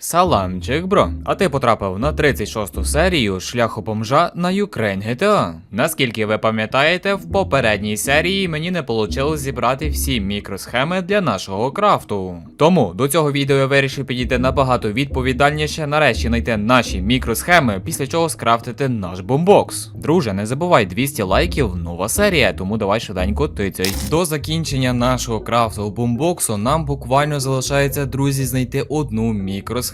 Саламчик, бро. А ти потрапив на 36-ту серію шляху бомжа на Ukraine GTA. Наскільки ви пам'ятаєте, в попередній серії мені не вийшло зібрати всі мікросхеми для нашого крафту. Тому до цього відео я вирішив підійти набагато відповідальніше, нарешті знайти наші мікросхеми, після чого скрафтити наш бомбокс. Друже, не забувай 200 лайків, нова серія, тому давай швиденько тицяй. До закінчення нашого крафту бомбоксу нам буквально залишається, друзі, знайти одну мікросхему.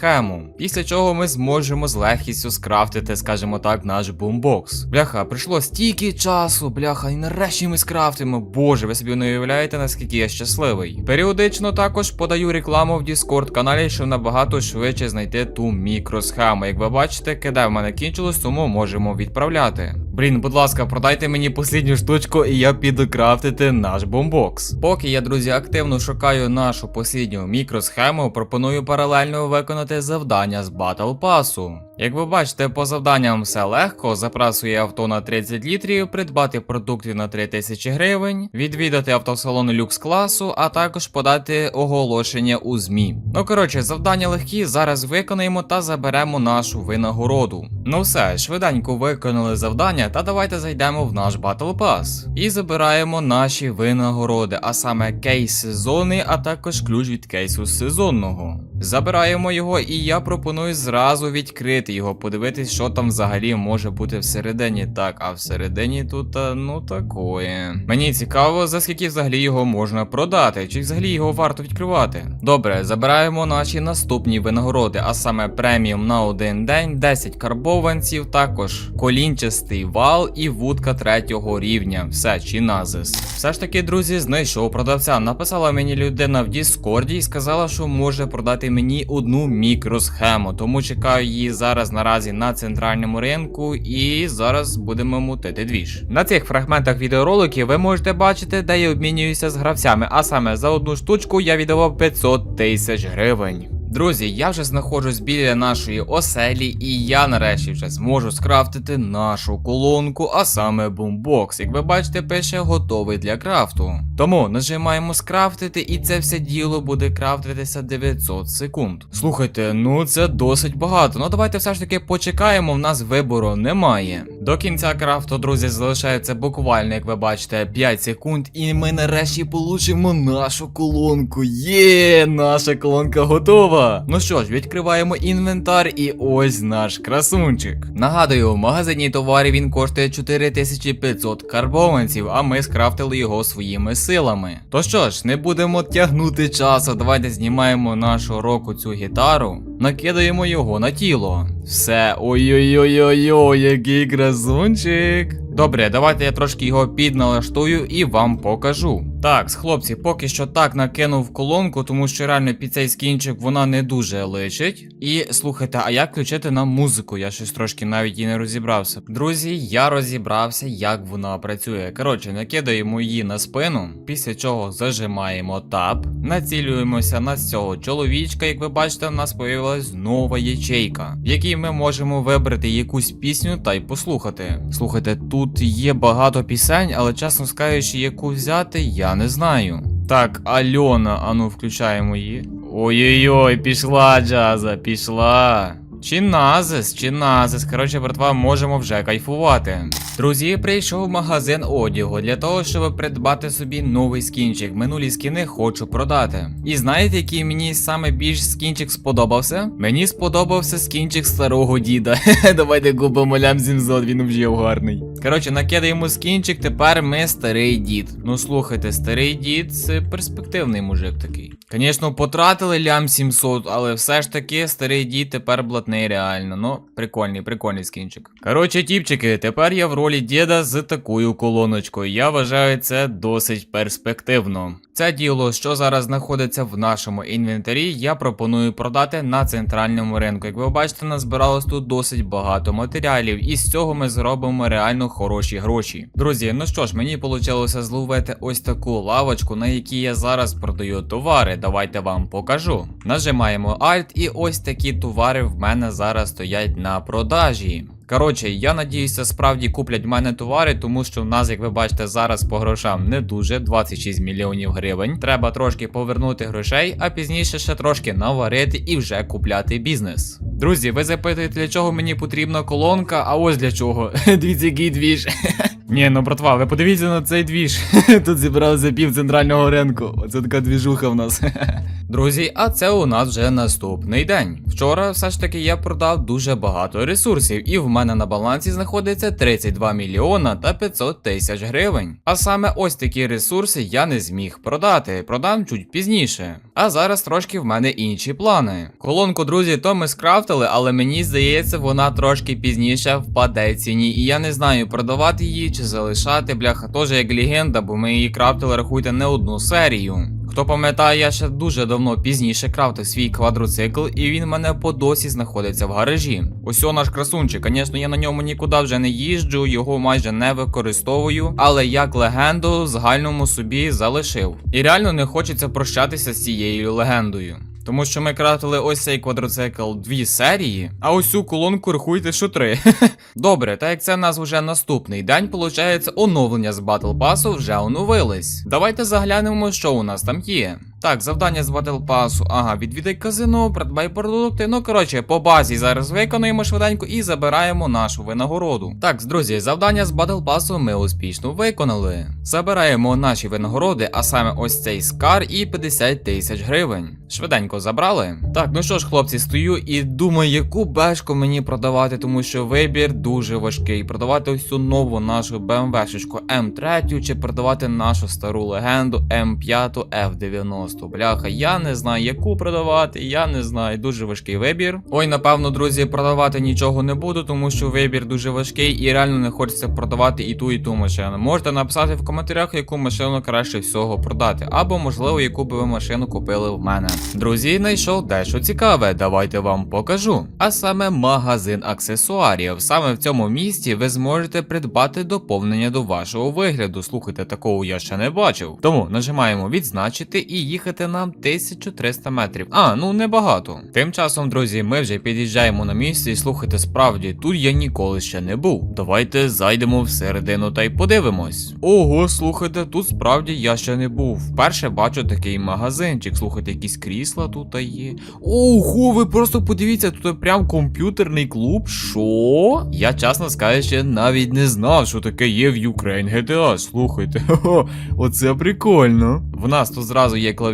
Після чого ми зможемо з легкістю скрафтити, скажімо так, наш бомбокс. Бляха, прийшло стільки часу, бляха, і нарешті ми скрафтимо. Боже, ви собі не уявляєте, наскільки я щасливий. Періодично також подаю рекламу в Discord каналі, щоб набагато швидше знайти ту мікросхему. Як ви бачите, киде в мене кінчилось, тому можемо відправляти. Блін, будь ласка, продайте мені послідню штучку, і я піду крафтити наш бомбокс. Поки я, друзі, активно шукаю нашу послідню мікросхему, пропоную паралельно виконати завдання з батл Pass. Як ви бачите, по завданням все легко, запрасує авто на 30 літрів, придбати продуктів на 3000 гривень, відвідати автосалон люкс класу, а також подати оголошення у ЗМІ. Ну коротше, завдання легкі, зараз виконаємо та заберемо нашу винагороду. Ну все, швиденько виконали завдання, та давайте зайдемо в наш Battle Pass і забираємо наші винагороди, а саме кейс сезонний, а також ключ від кейсу сезонного. Забираємо його, і я пропоную зразу відкрити його, подивитись, що там взагалі може бути всередині. Так, а всередині тут, ну такое. Мені цікаво, за скільки взагалі його можна продати, чи взагалі його варто відкривати. Добре, забираємо наші наступні винагороди, а саме преміум на один день, 10 карбованців, також колінчастий вал і вудка третього рівня. Все, чи назис. Все ж таки, друзі, знайшов продавця. Написала мені людина в Діскорді і сказала, що може продати мені одну мікросхему. Тому чекаю її зараз наразі на центральному ринку, і зараз будемо мутити двіж. На цих фрагментах відеороликів ви можете бачити, де я обмінююся з гравцями, а саме за одну штучку я віддавав 500 тисяч гривень. Друзі, я вже знаходжусь біля нашої оселі, і я нарешті вже зможу скрафтити нашу колонку, а саме бумбокс. Як ви бачите, пише готовий для крафту. Тому нажимаємо скрафтити, і це все діло буде крафтитися 900 секунд. Слухайте, ну це досить багато. Ну давайте все ж таки почекаємо, в нас вибору немає. До кінця крафту, друзі, залишається буквально, як ви бачите, 5 секунд, і ми нарешті получимо нашу колонку. Є, наша колонка готова. Ну що ж, відкриваємо інвентар, і ось наш красунчик. Нагадую, в магазині товарів він коштує 4500 карбованців, а ми скрафтили його своїми силами. То що ж, не будемо тягнути часу, давайте знімаємо нашу року цю гітару, накидаємо його на тіло. Все, ой-ой-ой-ой, який красунчик. Добре, давайте я трошки його підналаштую і вам покажу. Так, хлопці, поки що так накинув колонку, тому що реально під цей скінчик вона не дуже личить. І слухайте, а як включити нам музику? Я щось трошки навіть і не розібрався. Друзі, я розібрався, як вона працює. Коротше, накидаємо її на спину, після чого зажимаємо тап, націлюємося на цього чоловічка. Як ви бачите, в нас появилась нова ячейка, в якій ми можемо вибрати якусь пісню та й послухати. Слухайте, тут є багато пісень, але чесно скажучи, яку взяти, я не знаю. Так, Альона, ану, включаємо її. Ой-ой-ой, пішла джаза, пішла. Чи назис, чи назис. Коротше, братва, можемо вже кайфувати. Друзі, прийшов в магазин одягу для того, щоб придбати собі новий скінчик. Минулі скіни хочу продати. І знаєте, який мені саме більш скінчик сподобався? Мені сподобався скінчик старого діда. Давайте купимо лям 700, він вже гарний. Коротше, накидаємо скінчик, тепер ми старий дід. Ну слухайте, старий дід це перспективний мужик такий. Звісно, потратили лям 700, але все ж таки старий дід тепер блатний реально. Ну, прикольний, прикольний скінчик. Коротше, тіпчики, тепер я в ролі діда з такою колоночкою. Я вважаю це досить перспективно. Це діло, що зараз знаходиться в нашому інвентарі, я пропоную продати на центральному ринку. Як ви бачите, назбиралось тут досить багато матеріалів, і з цього ми зробимо реально хороші гроші. Друзі, ну що ж, мені вийшло зловити ось таку лавочку, на якій я зараз продаю товари. Давайте вам покажу. Нажимаємо Alt, і ось такі товари в мене зараз стоять на продажі. Коротше, я надіюся, справді куплять в мене товари, тому що в нас, як ви бачите, зараз по грошам не дуже 26 мільйонів гривень. Треба трошки повернути грошей, а пізніше ще трошки наварити і вже купляти бізнес. Друзі, ви запитуєте, для чого мені потрібна колонка, а ось для чого. Дивіться, який. Ні, ну братва, ви подивіться на цей двіж. Тут зібралося пів центрального ринку. Оце така двіжуха в нас. Друзі, а це у нас вже наступний день. Вчора все ж таки я продав дуже багато ресурсів, і в мене на балансі знаходиться 32 мільйона та 500 тисяч гривень. А саме ось такі ресурси я не зміг продати, продам чуть пізніше. А зараз трошки в мене інші плани. Колонку, друзі, то ми скрафтили, але мені здається, вона трошки пізніше впаде ціні. І я не знаю, продавати її чи залишати, бляха, теж як легенда, бо ми її крафтили, рахуйте, не одну серію. Хто пам'ятає, я ще дуже давно пізніше крафтив свій квадроцикл, і він мене по досі знаходиться в гаражі. Ось наш красунчик. Звісно, я на ньому нікуди вже не їжджу, його майже не використовую, але як легенду в загальному собі залишив. І реально не хочеться прощатися з цією легендою. Тому що ми крафтили ось цей квадроцикл дві серії, а ось цю колонку рахуйте, що три. Добре, так як це в нас вже наступний день, получається, оновлення з батл пасу вже оновились. Давайте заглянемо, що у нас там є. Так, завдання з Battle Pass, ага, відвідай казино, придбай продукти. Ну коротше, по базі зараз виконуємо швиденько і забираємо нашу винагороду. Так, друзі, завдання з Battle Pass ми успішно виконали. Забираємо наші винагороди, а саме ось цей скар і 50 тисяч гривень. Швиденько забрали. Так, ну що ж, хлопці, стою і думаю, яку бешку мені продавати, тому що вибір дуже важкий. Продавати ось цю нову нашу BMW-шечку М3 чи продавати нашу стару легенду М5 F90. Бляха, я не знаю, яку продавати, я не знаю. Дуже важкий вибір. Ой, напевно, друзі, продавати нічого не буду, тому що вибір дуже важкий і реально не хочеться продавати і ту, і ту машину. Можете написати в коментарях, яку машину краще всього продати, або можливо, яку би ви машину купили в мене. Друзі, знайшов дещо цікаве, давайте вам покажу. А саме магазин аксесуарів. Саме в цьому місці ви зможете придбати доповнення до вашого вигляду. Слухайте, такого я ще не бачив. Тому нажимаємо відзначити і їхати нам 1300 метрів. А, ну небагато. Тим часом, друзі, ми вже під'їжджаємо на місце і слухайте, справді, тут я ніколи ще не був. Давайте зайдемо всередину та й подивимось. Ого, слухайте, тут справді я ще не був. Вперше бачу такий магазинчик. Слухайте, якісь крісла тут є. Ого, ви просто подивіться, тут прям комп'ютерний клуб. Що? Я чесно скажучи, навіть не знав, що таке є в Ukraine GTA. Слухайте, оце прикольно. В нас тут зразу є клавіатура,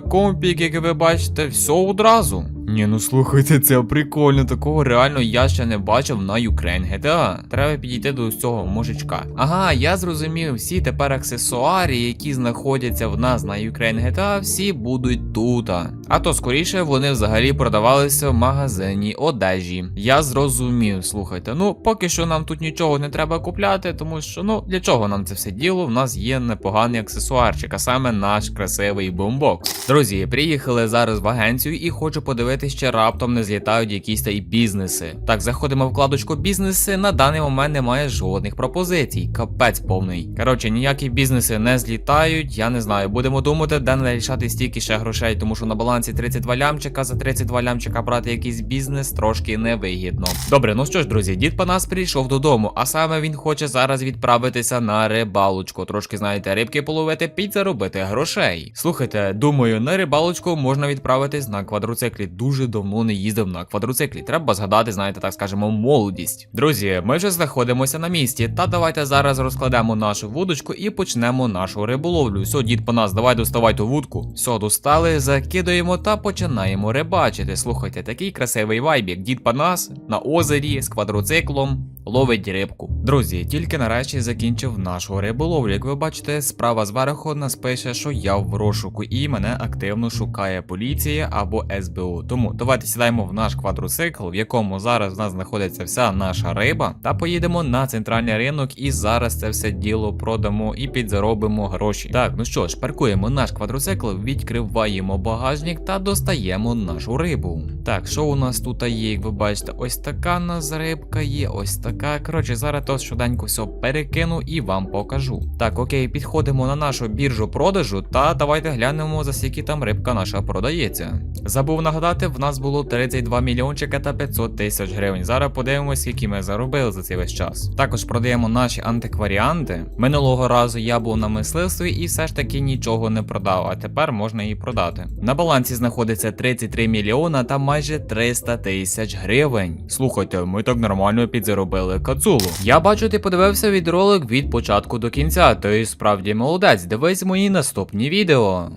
компік, як ви бачите, все одразу. Ні, ну слухайте, це прикольно. Такого реально я ще не бачив на Ukraine GTA. Треба підійти до цього мужичка. Ага, я зрозумів, всі тепер аксесуари, які знаходяться в нас на Ukraine GTA, всі будуть тут. А то скоріше вони взагалі продавалися в магазині одежі. Я зрозумів, слухайте. Ну, поки що нам тут нічого не треба купляти, тому що ну для чого нам це все діло? В нас є непоганий аксесуарчик, а саме наш красивий бомбокс. Друзі, приїхали зараз в агенцію і хочу подивитися, чи раптом не злітають якісь та й бізнеси. Так, заходимо в вкладочку бізнеси. На даний момент немає жодних пропозицій. Капець повний. Коротше, ніякі бізнеси не злітають. Я не знаю. Будемо думати, де не рішати стільки ще грошей, тому що на балансі 32 лямчика. За 32 лямчика брати якийсь бізнес трошки невигідно. Добре, ну що ж, друзі, дід Панас прийшов додому, а саме він хоче зараз відправитися на рибалочку. Трошки, знаєте, рибки половити, підзаробити грошей. Слухайте, думаю, на рибалочку можна відправитись на квадроциклі. Дуже давно не їздив на квадроциклі. Треба згадати, знаєте, так скажемо, молодість. Друзі, ми вже знаходимося на місці. Та давайте зараз розкладемо нашу вудочку і почнемо нашу риболовлю. Все, дід Панас, давай доставай ту вудку. Все, достали, закидуємо та починаємо рибачити. Слухайте, такий красивий вайб, як дід Панас на озері з квадроциклом. Ловить рибку. Друзі, тільки нарешті закінчив нашу риболовлю. Як ви бачите, справа зверху нас пише, що я в розшуку і мене активно шукає поліція або СБУ. Тому давайте сідаємо в наш квадроцикл, в якому зараз в нас знаходиться вся наша риба, та поїдемо на центральний ринок і зараз це все діло продамо і підзаробимо гроші. Так, ну що ж, паркуємо наш квадроцикл, відкриваємо багажник та достаємо нашу рибу. Так, що у нас тут є, як ви бачите, ось така у нас рибка є, ось така. Коротше, зараз то зараз швиденько все перекину і вам покажу. Так, окей, підходимо на нашу біржу продажу та давайте глянемо за скільки там рибка наша продається. Забув нагадати, в нас було 32 мільйончика та 500 тисяч гривень. Зараз подивимось, скільки ми заробили за цей весь час. Також продаємо наші антикваріанти. Минулого разу я був на мисливстві і все ж таки нічого не продав, а тепер можна її продати. На балансі знаходиться 33 мільйона та майже 300 тисяч гривень. Слухайте, ми так нормально підзаробили кацулу. Я бачу, ти подивився відеоролик від початку до кінця, то й справді молодець. Дивись мої наступні відео.